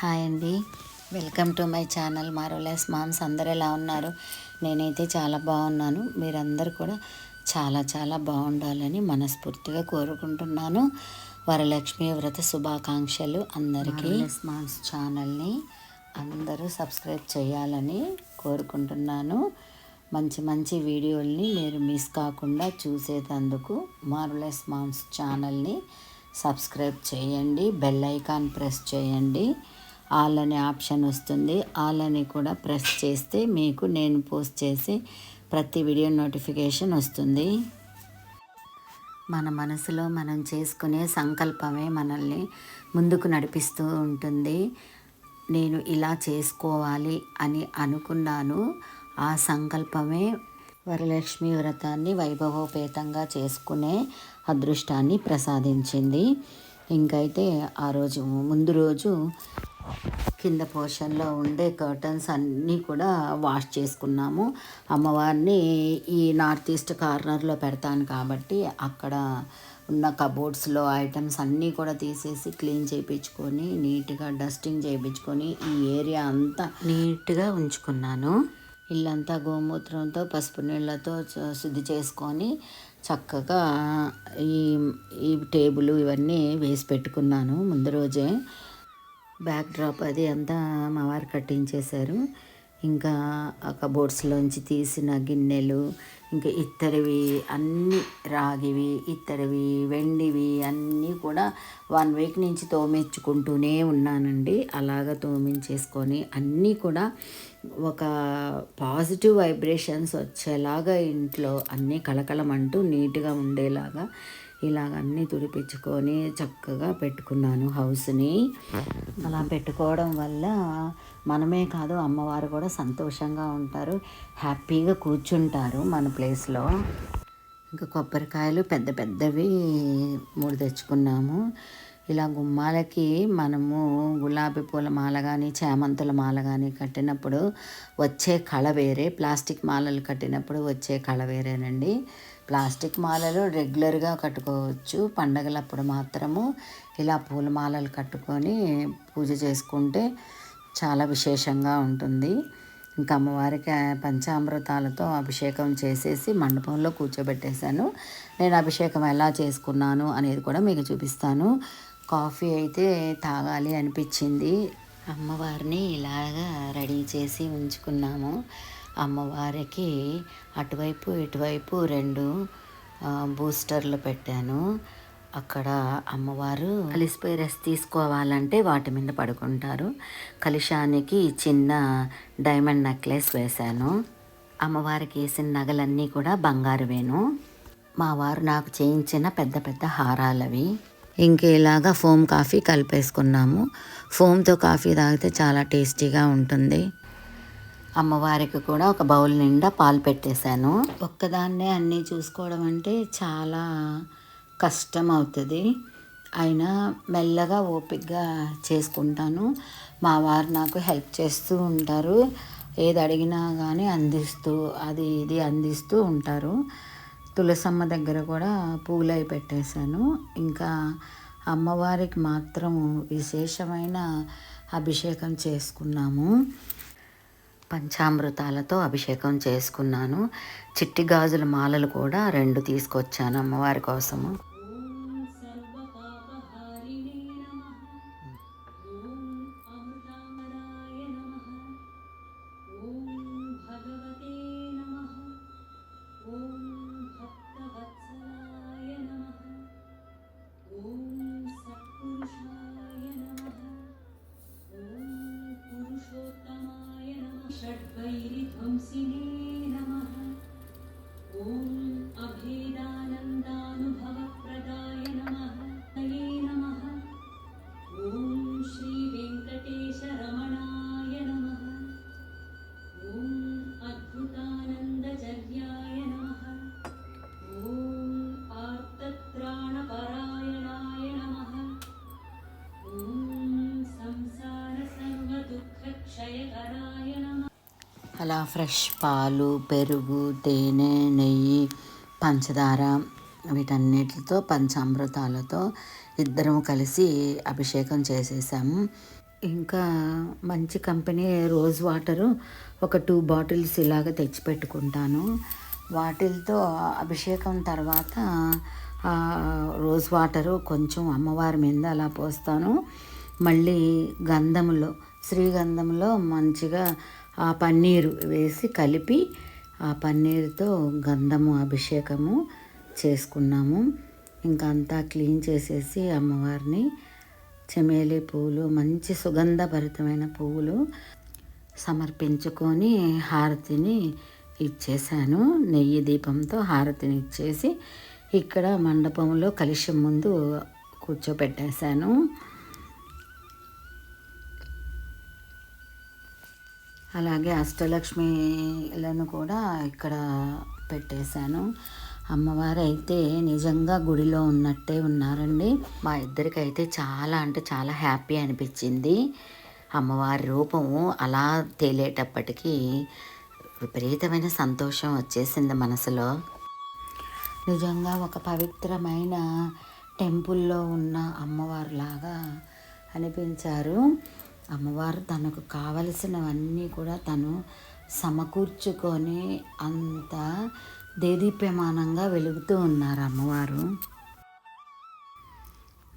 Hi అండి. Welcome to my channel marvellous moms. అందరు ఎలా ఉన్నారు? నేనైతే చాలా బాగున్నాను. మీరందరూ కూడా చాలా చాలా బాగుండాలని మనస్ఫూర్తిగా కోరుకుంటున్నాను. వరలక్ష్మి వ్రత శుభాకాంక్షలు అందరికీ. మామ్స్ ఛానల్ని అందరూ సబ్స్క్రైబ్ చేయాలని కోరుకుంటున్నాను. మంచి మంచి వీడియోల్ని మీరు మిస్ కాకుండా చూసేటందుకు మార్వలెస్ మామ్స్ ఛానల్ని సబ్స్క్రైబ్ చేయండి. బెల్ ఐకాన్ ప్రెస్ చేయండి. ఆల్ అనే ఆప్షన్ వస్తుంది. ఆల్ అని కూడా ప్రెస్ చేస్తే మీకు నేను పోస్ట్ చేసే ప్రతి వీడియో నోటిఫికేషన్ వస్తుంది. మన మనసులో మనం చేసుకునే సంకల్పమే మనల్ని ముందుకు నడిపిస్తూ ఉంటుంది. నేను ఇలా చేసుకోవాలి అని అనుకున్నాను. ఆ సంకల్పమే వరలక్ష్మి వ్రతాన్ని వైభవోపేతంగా చేసుకునే అదృష్టాన్ని ప్రసాదించింది. ఇంకైతే ఆ రోజు ముందు రోజు కింద పోర్షన్లో ఉండే కర్టన్స్ అన్నీ కూడా వాష్ చేసుకున్నాము. అమ్మవారిని ఈ నార్త్ ఈస్ట్ కార్నర్లో పెడతాను కాబట్టి అక్కడ ఉన్న కబోర్డ్స్లో ఐటమ్స్ అన్నీ కూడా తీసేసి క్లీన్ చేయించుకొని నీట్గా డస్టింగ్ చేయించుకొని ఈ ఏరియా అంతా నీట్గా ఉంచుకున్నాను. ఇల్లంతా గోమూత్రంతో పసుపు నీళ్ళతో శుద్ధి చేసుకొని చక్కగా ఈ ఈ టేబుల్ ఇవన్నీ వేసి పెట్టుకున్నాను ముందు రోజే. బ్యాక్ డ్రాప్ అది అంతా మా వారు కట్టించేశారు. ఇంకా ఆ కబోర్డ్స్లోంచి తీసిన గిన్నెలు ఇంకా ఇత్తడివి అన్నీ రాగివి ఇత్తడివి వెండివి అన్నీ కూడా వన్ వీక్ నుంచి తోమించుకుంటూనే ఉన్నానండి. అలాగ తోమించేసుకొని అన్నీ కూడా ఒక పాజిటివ్ వైబ్రేషన్స్ వచ్చేలాగా ఇంట్లో అన్నీ కలకలమంటూ నీట్గా ఉండేలాగా ఇలాగ అన్నీ తుడిపించుకొని చక్కగా పెట్టుకున్నాను హౌస్ని. అలా పెట్టుకోవడం వల్ల మనమే కాదు అమ్మవారు కూడా సంతోషంగా ఉంటారు హ్యాపీగా కూర్చుంటారు మన ప్లేస్లో. ఇంకా కొబ్బరికాయలు పెద్ద పెద్దవి మూడు తెచ్చుకున్నాము. ఇలా గుమ్మాలకి మనము గులాబీ పూల మాల కానీ చేమంతుల మాల కానీ కట్టినప్పుడు వచ్చే కళ వేరే ప్లాస్టిక్ మాలలు కట్టినప్పుడు వచ్చే కళ వేరేనండి. ప్లాస్టిక్ మాలలు రెగ్యులర్గా కట్టుకోవచ్చు. పండగలప్పుడు మాత్రము ఇలా పూల మాలలు కట్టుకొని పూజ చేసుకుంటే చాలా విశేషంగా ఉంటుంది. ఇంకా అమ్మవారికి పంచామృతాలతో అభిషేకం చేసేసి మండపంలో కూర్చోబెట్టేశాను. నేను అభిషేకం ఎలా చేసుకున్నాను అనేది కూడా మీకు చూపిస్తాను. కాఫీ అయితే తాగాలి అనిపించింది. అమ్మవారిని ఇలాగా రెడీ చేసి ఉంచుకున్నాము. అమ్మవారికి అటువైపు ఇటువైపు రెండు బూస్టర్లు పెట్టాను. అక్కడ అమ్మవారు కలిసిపోయి రెస్ట్ తీసుకోవాలంటే వాటి మీద పడుకుంటారు. కలిశానికి చిన్న డైమండ్ నెక్లెస్ వేశాను. అమ్మవారికి వేసిన నగలన్నీ కూడా బంగారువేను మా వారు నాకు చేయించిన పెద్ద పెద్ద హారాలవి. ఇంకేలాగా ఫోమ్ కాఫీ కలిపేసుకున్నాము. ఫోమ్తో కాఫీ తాగితే చాలా టేస్టీగా ఉంటుంది. అమ్మవారికి కూడా ఒక బౌల్ నిండా పాలు పెట్టేశాను. ఒక్కదాన్నే అన్నీ చూసుకోవడం అంటే చాలా కష్టం అవుతుంది. అయినా మెల్లగా ఓపిక్గా చేసుకుంటాను. మా వారు నాకు హెల్ప్ చేస్తూ ఉంటారు. ఏది అడిగినా కానీ అందిస్తూ అది ఇది అందిస్తూ ఉంటారు. తులసమ్మ దగ్గర కూడా పూలు పెట్టేశాను. ఇంకా అమ్మవారికి మాత్రం విశేషమైన అభిషేకం చేసుకున్నాము. పంచామృతాలతో అభిషేకం చేసుకున్నాను. చిట్టి గాజుల మాలలు కూడా రెండు తీసుకొచ్చాను అమ్మవారి కోసము. CD. అలా ఫ్రెష్ పాలు పెరుగు తేనె నెయ్యి పంచదార వీటన్నిటితో పంచామృతాలతో ఇద్దరం కలిసి అభిషేకం చేసేసాము. ఇంకా మంచి కంపెనీ రోజ్ వాటరు ఒక టూ బాటిల్స్ ఇలాగ తెచ్చి పెట్టుకుంటాను వాటిలతో అభిషేకం తర్వాత రోజ్ వాటరు కొంచెం అమ్మవారి మీద అలా పోస్తాను. మళ్ళీ గంధములో శ్రీగంధంలో మంచిగా ఆ పన్నీరు వేసి కలిపి ఆ పన్నీరుతో గంధము అభిషేకము చేసుకున్నాము. ఇంకా అంతా క్లీన్ చేసేసి అమ్మవారిని చెమేలి పువ్వులు మంచి సుగంధభరితమైన పువ్వులు సమర్పించుకొని హారతిని ఇచ్చేసాను నెయ్యి దీపంతో హారతిని ఇచ్చేసి ఇక్కడ మండపంలో కలిసి ముందు కూర్చోపెట్టేశాను. అలాగే అష్టలక్ష్మిలను కూడా ఇక్కడ పెట్టేశాను. అమ్మవారు అయితే నిజంగా గుడిలో ఉన్నట్టే ఉన్నారండి. మా ఇద్దరికైతే చాలా అంటే చాలా హ్యాపీ అనిపించింది. అమ్మవారి రూపము అలా తేలేటప్పటికీ విపరీతమైన సంతోషం వచ్చేసింది మనసులో. నిజంగా ఒక పవిత్రమైన టెంపుల్లో ఉన్న అమ్మవారులాగా అనిపించారు. అమ్మవారు తనకు కావలసినవన్నీ కూడా తను సమకూర్చుకొని అంత దేదీప్యమానంగా వెలుగుతూ ఉన్నారు అమ్మవారు.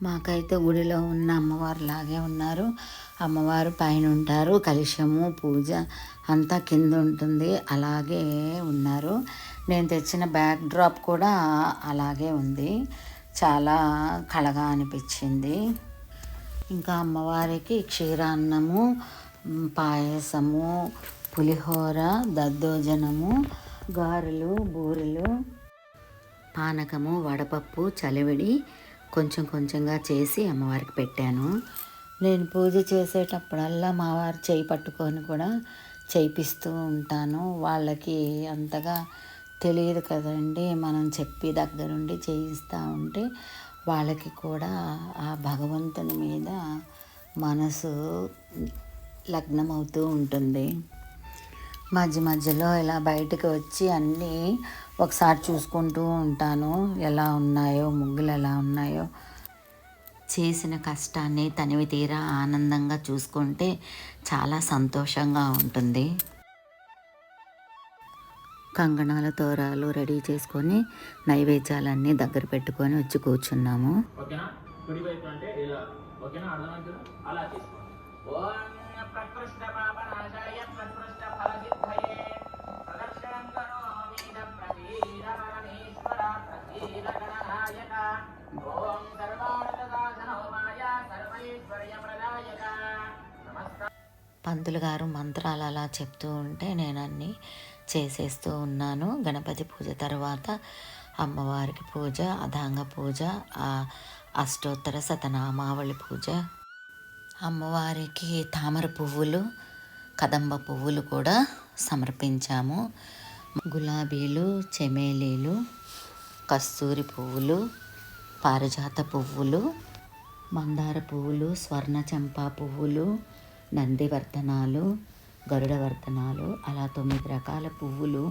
మాకైతే గుడిలో ఉన్న అమ్మవారు లాగే ఉన్నారు. అమ్మవారు పైన ఉంటారు. కలుషము పూజ అంతా కింద ఉంటుంది. అలాగే ఉన్నారు. నేను తెచ్చిన బ్యాక్ డ్రాప్ కూడా అలాగే ఉంది. చాలా కళగా అనిపించింది. ఇంకా అమ్మవారికి క్షీరాన్నము పాయసము పులిహోర దద్దోజనము గారెలు బూరెలు పానకము వడపప్పు చలివిడి కొంచెం కొంచెంగా చేసి అమ్మవారికి పెట్టాను. నేను పూజ చేసేటప్పుడల్లా మా వారు చేయి పట్టుకొని కూడా చేయిపిస్తూ ఉంటాను. వాళ్ళకి అంతగా తెలియదు కదండి. మనం చెప్పి దగ్గరుండి చేయిస్తూ ఉంటే వాళ్ళకి కూడా ఆ భగవంతుని మీద మనసు లగ్నమవుతూ ఉంటుంది. మధ్య మధ్యలో ఇలా బయటకు వచ్చి అన్నీ ఒకసారి చూసుకుంటూ ఉంటాను. ఎలా ఉన్నాయో ముగ్గులు ఎలా ఉన్నాయో. చేసిన కష్టాన్ని తనివి తీరా ఆనందంగా చూసుకుంటే చాలా సంతోషంగా ఉంటుంది. కంగణాల తోరాలు రెడీ చేసుకొని నైవేద్యాలన్నీ దగ్గర పెట్టుకొని వచ్చి కూర్చున్నాము. పంతులు గారు మంత్రాలు అలా చెప్తూ ఉంటే నేను అన్నీ చేసేస్తూ ఉన్నాను. గణపతి పూజ తర్వాత అమ్మవారికి పూజ అధాంగ పూజ అష్టోత్తర శతనామావళి పూజ. అమ్మవారికి తామర పువ్వులు కదంబ పువ్వులు కూడా సమర్పించాము. గులాబీలు చెమేలీలు కస్తూరి పువ్వులు పారిజాత పువ్వులు మందార పువ్వులు స్వర్ణ చంపా పువ్వులు నందివర్ధనాలు గరుడ వర్ధనాలు అలా తొమ్మిది రకాల పువ్వులు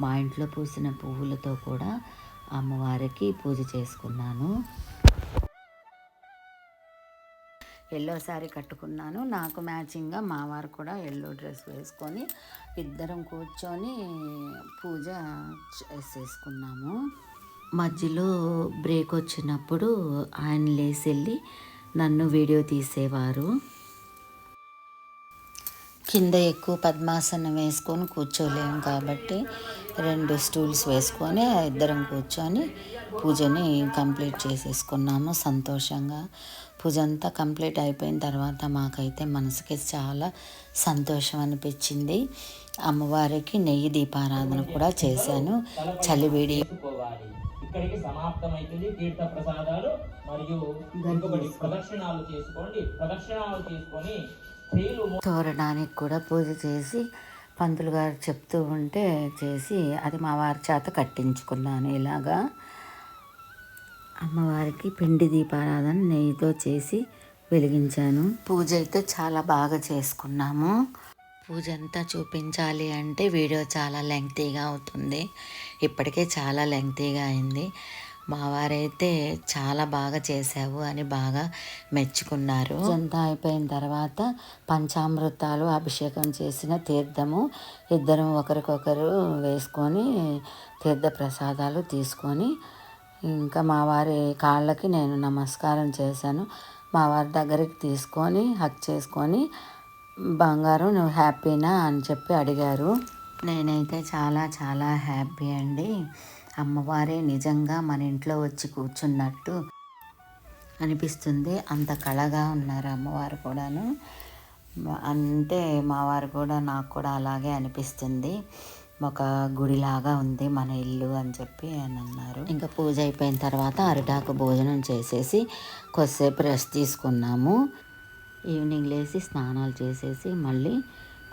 మా ఇంట్లో పూసిన పువ్వులతో కూడా అమ్మవారికి పూజ చేసుకున్నాను. ఎల్లో శారీ కట్టుకున్నాను. నాకు మ్యాచింగ్గా మా వారు కూడా ఎల్లో డ్రెస్ వేసుకొని ఇద్దరం కూర్చొని పూజ చేసేసుకున్నాము మధ్యలో బ్రేక్ వచ్చినప్పుడు ఆయన లేచి వెళ్ళి నన్ను వీడియో తీసేవారు. కింద ఎక్కువ పద్మాసనం వేసుకొని కూర్చోలేము కాబట్టి రెండు స్టూల్స్ వేసుకొని ఇద్దరం కూర్చొని పూజని కంప్లీట్ చేసేసుకున్నాము సంతోషంగా. పూజ అంతా కంప్లీట్ అయిపోయిన తర్వాత మాకైతే మనసుకి చాలా సంతోషం అనిపించింది. అమ్మవారికి నెయ్యి దీపారాధన కూడా చేశాను. చలివిడి ఇక్కడికి సమాప్తమైతుంది తీర్థ ప్రసాదాలు మరియు ఇంకొకటి ప్రదక్షిణాలు చేసుకోండి. ప్రదక్షిణాలు చేసుకొని స్త్రీలు తోరణానికి కూడా పూజ చేసి పంతులు గారు చెప్తూ ఉంటే చేసి అది మా వారి చేత కట్టించుకున్నాను ఇలాగా. అమ్మవారికి పిండి దీపారాధన నెయ్యితో చేసి వెలిగించాను. పూజ అయితే చాలా బాగా చేసుకున్నాము. పూజ అంతా చూపించాలి అంటే వీడియో చాలా లెంగ్తీగా అవుతుంది. ఇప్పటికే చాలా లెంగ్తీగా అయింది. మా వారైతే చాలా బాగా చేసావు అని బాగా మెచ్చుకున్నారు. అంతా అయిపోయిన తర్వాత పంచామృతాలు అభిషేకం చేసిన తీర్థము ఇద్దరం ఒకరికొకరు వేసుకొని తీర్థ ప్రసాదాలు తీసుకొని ఇంకా మా వారి కాళ్ళకి నేను నమస్కారం చేశాను. మా వారి దగ్గరికి తీసుకొని హక్ చేసుకొని బంగారం నువ్వు హ్యాపీనా అని చెప్పి అడిగారు. నేనైతే చాలా చాలా హ్యాపీ అండి. అమ్మవారే నిజంగా మన ఇంట్లో వచ్చి కూర్చున్నట్టు అనిపిస్తుంది. అంత కళగా ఉన్నారు అమ్మవారు కూడాను. అంటే మా వారు కూడా నాకు కూడా అలాగే అనిపిస్తుంది. ఒక గుడిలాగా ఉంది మన ఇల్లు అని చెప్పి అని అన్నారు. ఇంకా పూజ అయిపోయిన తర్వాత అరిటాకు భోజనం చేసేసి కొద్దిసేపు రెస్ట్ తీసుకున్నాము. ఈవినింగ్ లేచి స్నానాలు చేసేసి మళ్ళీ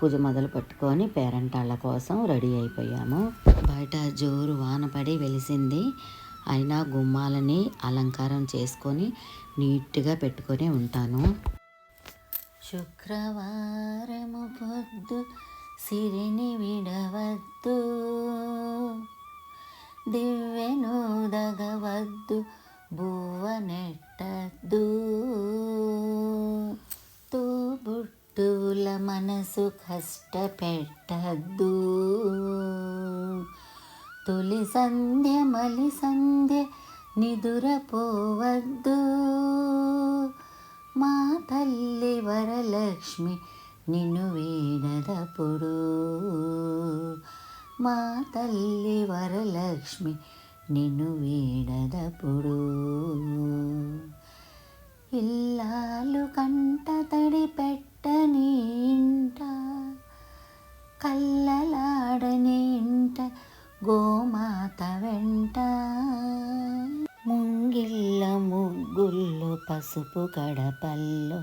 పూజ మొదలు పెట్టుకొని పేరంటాళ్ళ కోసం రెడీ అయిపోయాము. బయట జోరు వాన పడి వెలిసింది. అయినా గుమ్మాలని అలంకారం చేసుకొని నీట్గా పెట్టుకొని ఉంటాను. శుక్రవారము పొద్దు సిరిని విడవద్దు. దివ్వెను దగవద్దు బువ్వ నెట్టద్దు. తోబుట్టుల మనసు కష్టపెట్టద్దు. తొలి సంధ్య మలి సంధ్య నిదురపోవద్దు. మా తల్లి వరలక్ష్మి నిన్ను వీడదప్పుడు మా తల్లి వరలక్ష్మి నిన్ను వీడదప్పుడు ఇల్లాలు కంట తడి పెట్టని ఇంట కల్లలాడని ఇంట గోమాత వెంట. ముంగిళ్ళ ముగ్గుల్లో పసుపు గడపల్లో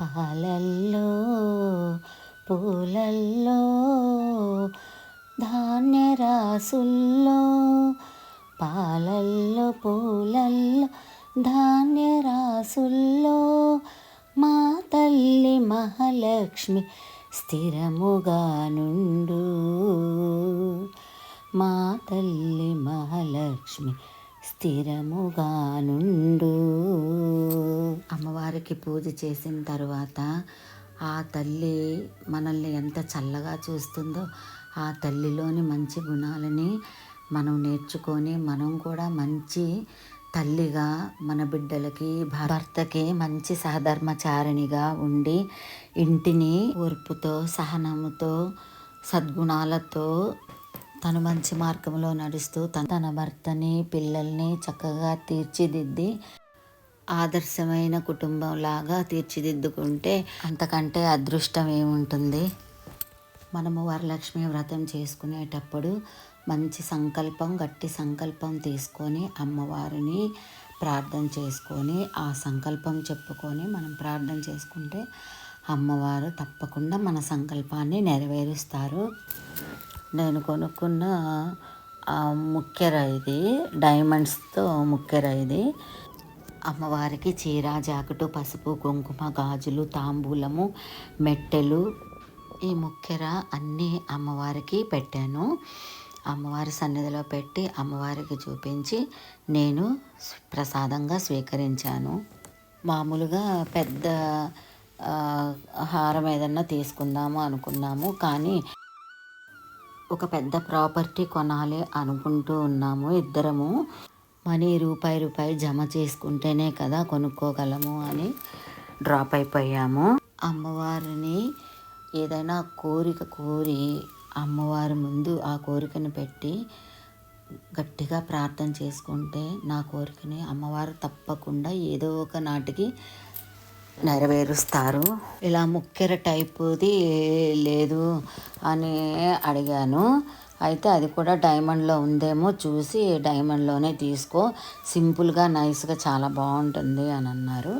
పాలల్లో పూలల్లో ధాన్య రాసుల్లో పాలల్లో పూలల్లో ధాన్య రాసుల్లో మా తల్లి మహాలక్ష్మి స్థిరముగా నుండు. మా తల్లి మహాలక్ష్మి స్థిరముగా నుండు. అమ్మవారికి పూజ చేసిన తర్వాత ఆ తల్లి మనల్ని ఎంత చల్లగా చూస్తుందో ఆ తల్లిలోని మంచి గుణాలని మనం నేర్చుకొని మనం కూడా మంచి తల్లిగా మన బిడ్డలకి భర్తకి మంచి సహధర్మచారిణిగా ఉండి ఇంటిని ఓర్పుతో సహనముతో సద్గుణాలతో తను మంచి మార్గంలో నడుస్తూ తన తన భర్తని పిల్లల్ని చక్కగా తీర్చిదిద్ది ఆదర్శమైన కుటుంబం లాగా తీర్చిదిద్దుకుంటే అంతకంటే అదృష్టం ఏముంటుంది? మనము వరలక్ష్మి వ్రతం చేసుకునేటప్పుడు మంచి సంకల్పం గట్టి సంకల్పం తీసుకొని అమ్మవారిని ప్రార్థన చేసుకొని ఆ సంకల్పం చెప్పుకొని మనం ప్రార్థన చేసుకుంటే అమ్మవారు తప్పకుండా మన సంకల్పాన్ని నెరవేరుస్తారు. నేను కొనుక్కున్న ఆ ముక్కెర ఇది డైమండ్స్తో ముక్కెర ఇది అమ్మవారికి చీర జాకెట్ పసుపు కుంకుమ గాజులు తాంబూలము మెట్టెలు ఈ ముక్కెర అన్నీ అమ్మవారికి పెట్టాను. అమ్మవారి సన్నిధిలో పెట్టి అమ్మవారికి చూపించి నేను ప్రసాదంగా స్వీకరించాను. మామూలుగా పెద్ద హారం ఏదన్నా తీసుకుందాము అనుకున్నాము. కానీ ఒక పెద్ద ప్రాపర్టీ కొనాలి అనుకుంటూ ఉన్నాము ఇద్దరము. మనీ రూపాయి రూపాయి జమ చేసుకుంటేనే కదా కొనుక్కోగలము అని డ్రాప్ అయిపోయాము. అమ్మవారిని ఏదైనా కోరిక కోరి అమ్మవారి ముందు ఆ కోరికను పెట్టి గట్టిగా ప్రార్థన చేసుకుంటే నా కోరికని అమ్మవారు తప్పకుండా ఏదో ఒక నాటికి నెరవేరుస్తారు. ఇలా ముక్కెర టైపుది లేదు అని అడిగాను. అయితే అది కూడా డైమండ్లో ఉందేమో చూసి డైమండ్లోనే తీసుకో. సింపుల్గా నైస్గా చాలా బాగుంటుంది అని అన్నారు.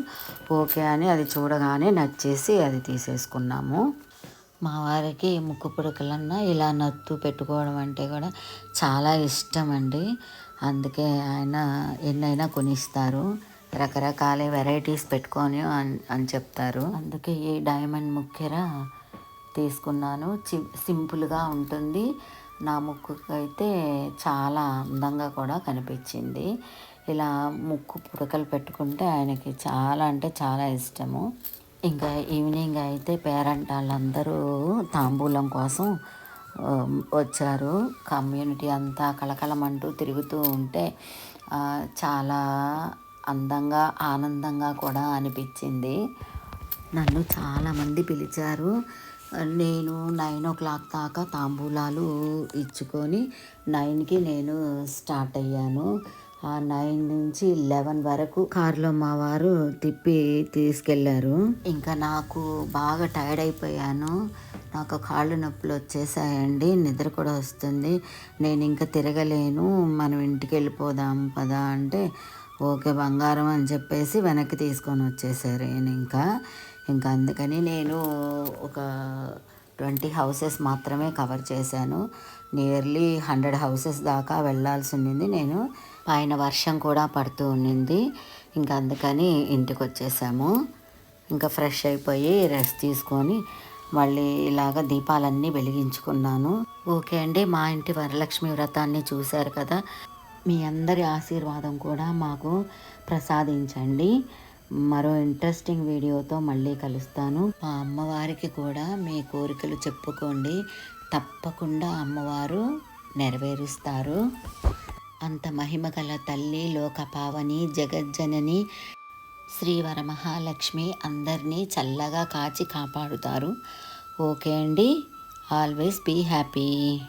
ఓకే అని అది చూడగానే నచ్చేసి అది తీసేసుకున్నాము. మా వారికి ముక్కు పుడకలన్నా ఇలా నత్తు పెట్టుకోవడం అంటే కూడా చాలా ఇష్టం అండి అందుకే ఆయన ఎన్నైనా కొనిస్తారు. రకరకాల వెరైటీస్ పెట్టుకొని అని అని చెప్తారు. అందుకే ఈ డైమండ్ ముక్కెర తీసుకున్నాను. చి సింపుల్గా ఉంటుంది. నా ముక్కు అయితే చాలా అందంగా కూడా కనిపించింది. ఇలా ముక్కు పుడకలు పెట్టుకుంటే ఆయనకి చాలా అంటే చాలా ఇష్టము. ఇంకా ఈవినింగ్ అయితే పేరెంట్ వాళ్ళందరూ తాంబూలం కోసం వచ్చారు. కమ్యూనిటీ అంతా కలకలమంటూ తిరుగుతూ ఉంటే చాలా అందంగా ఆనందంగా కూడా అనిపించింది. నన్ను చాలామంది పిలిచారు. నేను నైన్ ఓ క్లాక్ దాకా తాంబూలాలు ఇచ్చుకొని నైన్కి నేను స్టార్ట్ అయ్యాను. ఆ నైన్ నుంచి లెవెన్ వరకు కారులో మా వారు తిప్పి తీసుకెళ్ళారు. ఇంకా నాకు బాగా టైర్డ్ అయిపోయాను. నాకు కాళ్ళు నొప్పులు వచ్చేసాయండి. నిద్ర కూడా వస్తుంది. నేను ఇంకా తిరగలేను. మనం ఇంటికి వెళ్ళిపోదాం పదా అంటే ఓకే బంగారం అని చెప్పేసి వెనక్కి తీసుకొని వచ్చేసారు నేను ఇంకా. ఇంకా అందుకని నేను ఒక ట్వంటీ హౌసెస్ మాత్రమే కవర్ చేశాను. నియర్లీ హండ్రెడ్ హౌసెస్ దాకా వెళ్ళాల్సి ఉండింది నేను. పైన వర్షం కూడా పడుతూ ఉండింది. ఇంకా అందుకని ఇంటికి వచ్చేసాము ఇంకా ఫ్రెష్ అయిపోయి రెస్ట్ తీసుకొని మళ్ళీ ఇలాగ దీపాలన్నీ వెలిగించుకున్నాను. ఓకే అండి మా ఇంటి వరలక్ష్మి వ్రతాన్ని చూశారు కదా. మీ అందరి ఆశీర్వాదం కూడా మాకు ప్రసాదించండి. మరో ఇంట్రెస్టింగ్ వీడియోతో మళ్ళీ కలుస్తాను. మా అమ్మవారికి కూడా మీ కోరికలు చెప్పుకోండి. తప్పకుండా అమ్మవారు నెరవేరుస్తారు. అంత మహిమ గల తల్లి లోకపావని జగజ్జనని శ్రీ వరమహాలక్ష్మి అందరినీ చల్లగా కాచి కాపాడుతారు. ఓకే అండి. Always be happy.